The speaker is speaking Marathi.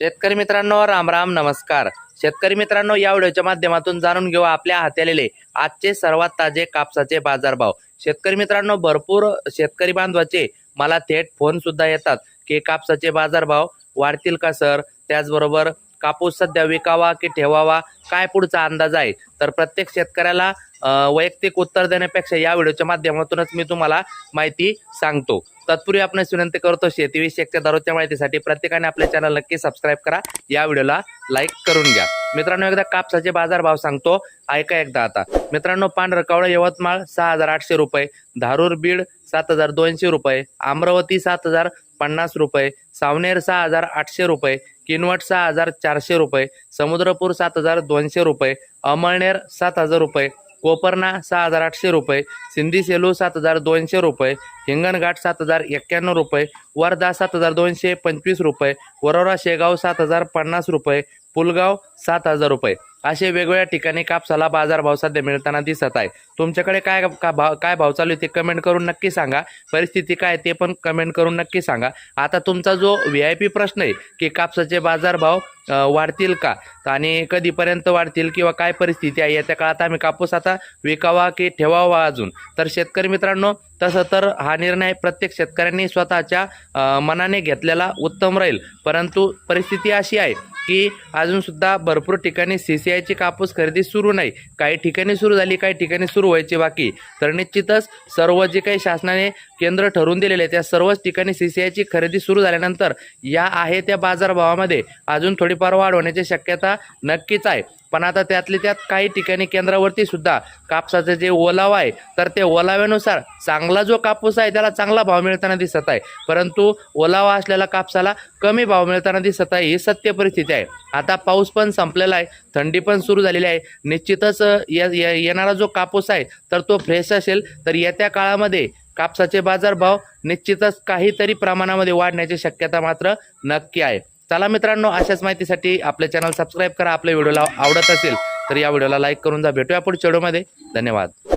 शेतकरी मित्रांनो राम राम नमस्कार. शेतकरी मित्रांनो या व्हिडिओच्या माध्यमातून जाणून घेऊ आपल्या हाती आलेले आजचे सर्वात ताजे कापसाचे बाजारभाव. शेतकरी मित्रांनो भरपूर शेतकरी बांधवाचे मला थेट फोन सुद्धा येतात की कापसाचे बाजारभाव वाढतील का सर? त्याचबरोबर कापूस सध्या विकावा की ठेवावा काय पुढचा अंदाज आहे? तर प्रत्येक शेतकऱ्याला वैयक्तिक उत्तर देण्यापेक्षा या व्हिडिओच्या माध्यमातूनच मी तुम्हाला माहिती सांगतो. तत्पूर्वी आपण विनंती करतो शेतीविषयकच्या दररोजच्या माहितीसाठी प्रत्येकाने आपल्या चॅनल नक्की सबस्क्राईब करा. या व्हिडिओला लाईक करून घ्या. मित्रांनो एकदा कापसाचे बाजारभाव सांगतो. ऐका एकदा आता. मित्रांनो पांढरकावळ यवतमाळ सहा हजार आठशे रुपये. धारूर बीड सात हजार दोनशे रुपये. अमरावती सात हजार पन्नास रुपये. सावनेर सहा हजार आठशे रुपये. किनवट सहा हजार चारशे रुपये समुद्रपूर सात हजार दोनशे रुपये अमळनेर सात हजार रुपये कोपरना सहा हजार आठशे रुपये सिंधी सेलू सात हजार दोनशे रुपये हिंगणघाट सात हजार एक्क्याण्णव रुपये वर्धा सात हजार दोनशे पंचवीस रुपये वरोरा शेगाव सात हजार पन्नास रुपये पुलगाव सात हजार रुपये. असे वेगवेगळ्या ठिकाणी कापसाला बाजारभाव सध्या मिळताना दिसत आहे. तुमच्याकडे काय का भाव काय भाव चालू आहे ते कमेंट करून नक्की सांगा. परिस्थिती काय आहे ते पण कमेंट करून नक्की सांगा. आता तुमचा जो व्ही आय पी प्रश्न आहे की कापसाचे बाजारभाव वाढतील का? आणि कधीपर्यंत वाढतील किंवा काय परिस्थिती आहे येत्या काळात आम्ही कापूस आता विकावा की ठेवावा अजून? तर शेतकरी मित्रांनो तसं तर हा निर्णय प्रत्येक शेतकऱ्यांनी स्वतःच्या मनाने घेतलेला उत्तम राहील. परंतु परिस्थिती अशी आहे की अजूनसुद्धा भरपूर ठिकाणी सी सी आयची कापूस खरेदी सुरू नाही. काही ठिकाणी सुरू झाली काही ठिकाणी सुरू व्हायची बाकी. तर निश्चितच सर्व जे काही शासनाने केंद्र ठरवून दिलेले आहे त्या सर्वच ठिकाणी सी सी आयची खरेदी सुरू झाल्यानंतर या आहे त्या बाजारभावामध्ये अजून थोडीफार वाढ होण्याची शक्यता नक्कीच आहे. पण आता त्यातली त्यात काही ठिकाणी केंद्रावरती सुद्धा कापसाचं जे ओलावा आहे तर ते ओलाव्यानुसार चांगला जो कापूस आहे त्याला चांगला भाव मिळताना दिसत आहे. परंतु ओलावा असलेला कापसाला कमी भाव मिळताना दिसत आहे ही सत्य परिस्थिती आहे. आता पाऊस पण संपलेला आहे. थंडी पण सुरू झालेली आहे. निश्चितच अ, येणारा जो कापूस आहे तर तो फ्रेश असेल. तर येत्या काळामध्ये कापसाचे बाजारभाव निश्चितच काहीतरी प्रमाणामध्ये वाढण्याची शक्यता मात्र नक्की आहे. चला मित्रांनो अशाच माहितीसाठी आपले चॅनल सबस्क्राईब करा. आपल्या व्हिडिओला आवडत असेल तर या व्हिडिओला लाईक करून जा. भेटूया पुढच्या व्हिडिओमध्ये. धन्यवाद.